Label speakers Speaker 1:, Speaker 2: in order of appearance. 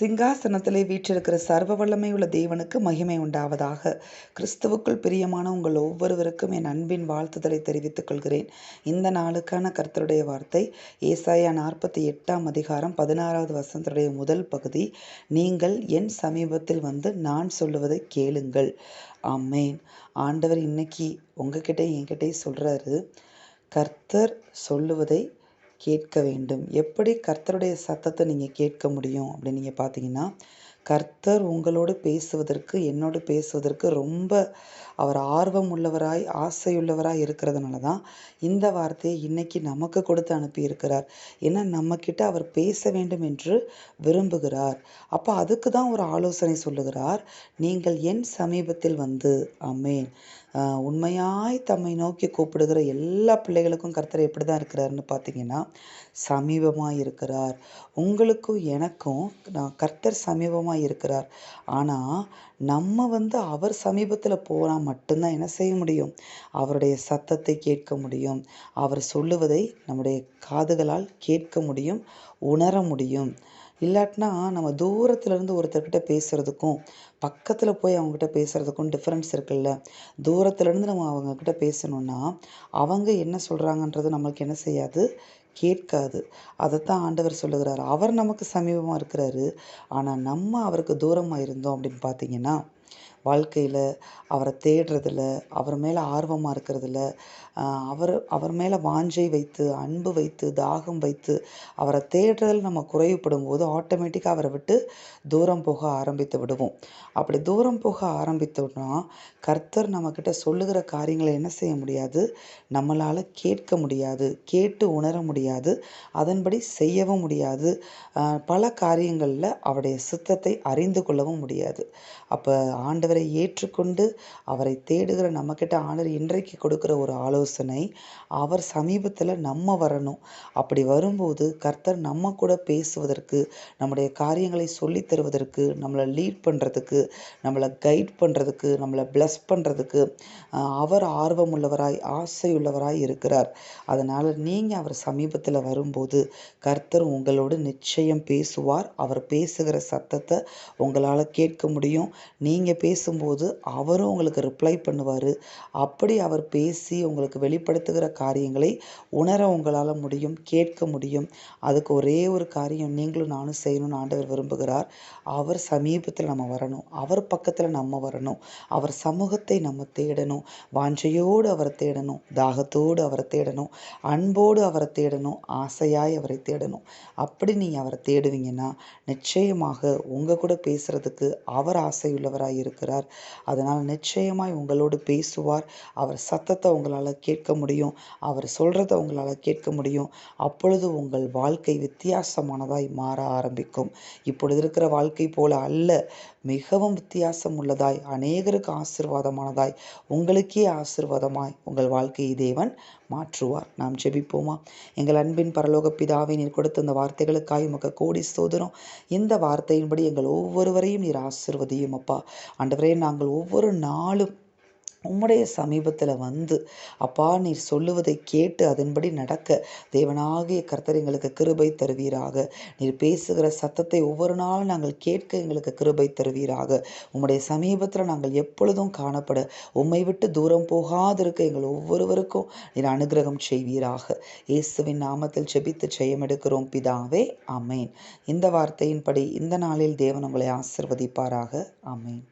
Speaker 1: சிங்காசனத்திலே வீற்றிருக்கிற சர்வ வல்லமை உள்ள தேவனுக்கு மகிமை உண்டாவதாக. கிறிஸ்துவுக்குள் பிரியமான உங்கள் ஒவ்வொருவருக்கும் என் அன்பின் வாழ்த்துதலை தெரிவித்துக் கொள்கிறேன். இந்த நாளுக்கான கர்த்தருடைய வார்த்தை ஏசாயா நாற்பத்தி எட்டாம் அதிகாரம் பதினாறாவது வசந்தருடைய முதல் பகுதி நீங்கள் என் சமீபத்தில் வந்து நான் சொல்லுவதை கேளுங்கள். ஆமேன். ஆண்டவர் இன்னைக்கு உங்ககிட்ட என்கிட்ட சொல்கிறாரு கர்த்தர் சொல்லுவதை கேட்க வேண்டும். எப்படி கர்த்தருடைய சத்தத்தை நீங்கள் கேட்க முடியும் அப்படின்னு நீங்கள் பார்த்தீங்கன்னா கர்த்தர் உங்களோடு பேசுவதற்கு என்னோடு பேசுவதற்கு ரொம்ப அவர் ஆர்வம் உள்ளவராய் ஆசையுள்ளவராய் இருக்கிறதுனால தான் இந்த வார்த்தையை இன்னைக்கு நமக்கு கொடுத்து அனுப்பியிருக்கிறார். ஏன்னா நம்மக்கிட்ட அவர் பேச வேண்டும் என்று விரும்புகிறார். அப்போ அதுக்கு தான் ஒரு ஆலோசனை சொல்லுகிறார் நீங்கள் என் சமீபத்தில் வந்து அமேன் உண்மையாய் தம்மை நோக்கி கூப்பிடுகிற எல்லா பிள்ளைகளுக்கும் கர்த்தர் எப்படி தான் இருக்கிறாருன்னு பார்த்தீங்கன்னா சமீபமாக இருக்கிறார். உங்களுக்கும் எனக்கும் நான் கர்த்தர் சமீபமாக இருக்கிறார். ஆனால் நம்ம வந்து அவர் சமீபத்தில் போனால் மட்டும்தான் என்ன செய்ய முடியும்? அவருடைய சத்தத்தை கேட்க முடியும். அவர் சொல்லுவதை நம்முடைய காதுகளால் கேட்க முடியும் உணர முடியும். இல்லாட்டினா நம்ம தூரத்துலேருந்து ஒருத்தர்கிட்ட பேசுகிறதுக்கும் பக்கத்தில் போய் அவங்ககிட்ட பேசுகிறதுக்கும் டிஃப்ரென்ஸ் இருக்குல்ல. தூரத்துலேருந்து நம்ம அவங்கக்கிட்ட பேசணுன்னா அவங்க என்ன சொல்கிறாங்கன்றது நம்மளுக்கு என்ன செய்யாது? கேட்காது. அதைத்தான் ஆண்டவர் சொல்லுகிறார். அவர் நமக்கு சமீபமாக இருக்கிறாரு. ஆனால் நம்ம அவருக்கு தூரமாக இருந்தோம் அப்படின்னு பார்த்தீங்கன்னா வாழ்க்கையில் அவரை தேடுறதில் அவர் மேலே ஆர்வமாக இருக்கிறதுல அவர் அவர் மேலே வாஞ்சை வைத்து அன்பு வைத்து தாகம் வைத்து அவரை தேடுறதில் நம்ம குறைவுப்படும் போது ஆட்டோமேட்டிக்காக அவரை விட்டு தூரம் போக ஆரம்பித்து விடுவோம். அப்படி தூரம் போக ஆரம்பித்தோம்னா கர்த்தர் நம்மக்கிட்ட சொல்லுகிற காரியங்களை என்ன செய்ய முடியாது? நம்மளால் கேட்க முடியாது கேட்டு உணர முடியாது அதன்படி செய்யவும் முடியாது. பல காரியங்களில் அவருடைய சித்தத்தை அறிந்து கொள்ளவும் முடியாது. அப்போ ஆண்டவர் ஏற்றுக்கொண்டு அவரை தேடுகிற நம்மக்கிட்ட ஆண்டவர் இன்றைக்கு கொடுக்குற ஒரு ஆலோசனை அவர் சமீபத்தில் நம்ம வரணும். அப்படி வரும்போது கர்த்தர் நம்ம கூட பேசுவதற்கு நம்முடைய காரியங்களை சொல்லித் தருவதற்கு நம்மளை லீட் பண்ணுறதுக்கு நம்மளை கைட் பண்ணுறதுக்கு நம்மளை ப்ளஸ் பண்ணுறதுக்கு அவர் ஆர்வமுள்ளவராய் ஆசையுள்ளவராய் இருக்கிறார். அதனால் நீங்கள் அவர் சமீபத்தில் வரும்போது கர்த்தர் உங்களோடு நிச்சயம் பேசுவார். அவர் பேசுகிற சத்தத்தை உங்களால் கேட்க முடியும். நீங்கள் பேச பேசும்போது அவரும் உங்களுக்கு ரிப்ளை பண்ணுவார். அப்படி அவர் பேசி உங்களுக்கு வெளிப்படுத்துகிற காரியங்களை உணர உங்களால் முடியும் கேட்க முடியும். அதுக்கு ஒரே ஒரு காரியம் நீங்களும் நானும் செய்யணும்னு ஆண்டவர் விரும்புகிறார். அவர் சமீபத்தில் நம்ம வரணும். அவர் பக்கத்தில் நம்ம வரணும். அவர் சமூகத்தை நம்ம தேடணும். வாஞ்சையோடு அவரை தேடணும். தாகத்தோடு அவரை தேடணும். அன்போடு அவரை தேடணும். ஆசையாய் அவரை தேடணும். அப்படி நீங்கள் அவரை தேடுவீங்கன்னா நிச்சயமாக உங்கள் கூட பேசுகிறதுக்கு அவர் ஆசையுள்ளவராக இருக்கிறார். அதனால் நிச்சயமாய் உங்களோடு பேசுவார். அவர் சத்தத்தை உங்களால் கேட்க முடியும். அவர் சொல்கிறத உங்களால் கேட்க முடியும். அப்பொழுது உங்கள் வாழ்க்கை வித்தியாசமானதாய் மாற ஆரம்பிக்கும். இப்பொழுது இருக்கிற வாழ்க்கை போல அல்ல. மிகவும் வித்தியாசம் உள்ளதாய் அநேகருக்கு ஆசிர்வாதமானதாய் உங்களுக்கே ஆசிர்வாதமாய் உங்கள் வாழ்க்கையை தேவன் மாற்றுவார். நாம் ஜெபிப்போமா? எங்கள் அன்பின் பரலோக பிதாவை நீர் கொடுத்த இந்த வார்த்தைகளுக்காய் உமக்கு கோடி சோதனம் இந்த வார்த்தையின்படி எங்கள் ஒவ்வொருவரையும் நீர் ஆசிர்வதியும் அப்பா அண்டவரே நாங்கள் ஒவ்வொரு நாளும் உம்முடைய சமீபத்தில் வந்து அப்பா நீர் சொல்லுவதை கேட்டு அதன்படி நடக்க தேவனாகிய கர்த்தர் எங்களுக்கு கிருபை தருவீராக. நீர் பேசுகிற சத்தத்தை ஒவ்வொரு நாளும் நாங்கள் கேட்க எங்களுக்கு கிருபை தருவீராக. உம்முடைய சமீபத்தில் நாங்கள் எப்பொழுதும் காணப்பட உம்மை விட்டு தூரம் போகாதிருக்க எங்கள் ஒவ்வொருவருக்கும் நீர் அனுகிரகம் செய்வீராக. இயேசுவின் நாமத்தில் செபித்து செய்யமெடுக்கிறோம் எடுக்கிறோம் பிதாவே. அமேன் இந்த வார்த்தையின்படி இந்த நாளில் தேவன் உங்களை ஆசிர்வதிப்பாராக. அமேன்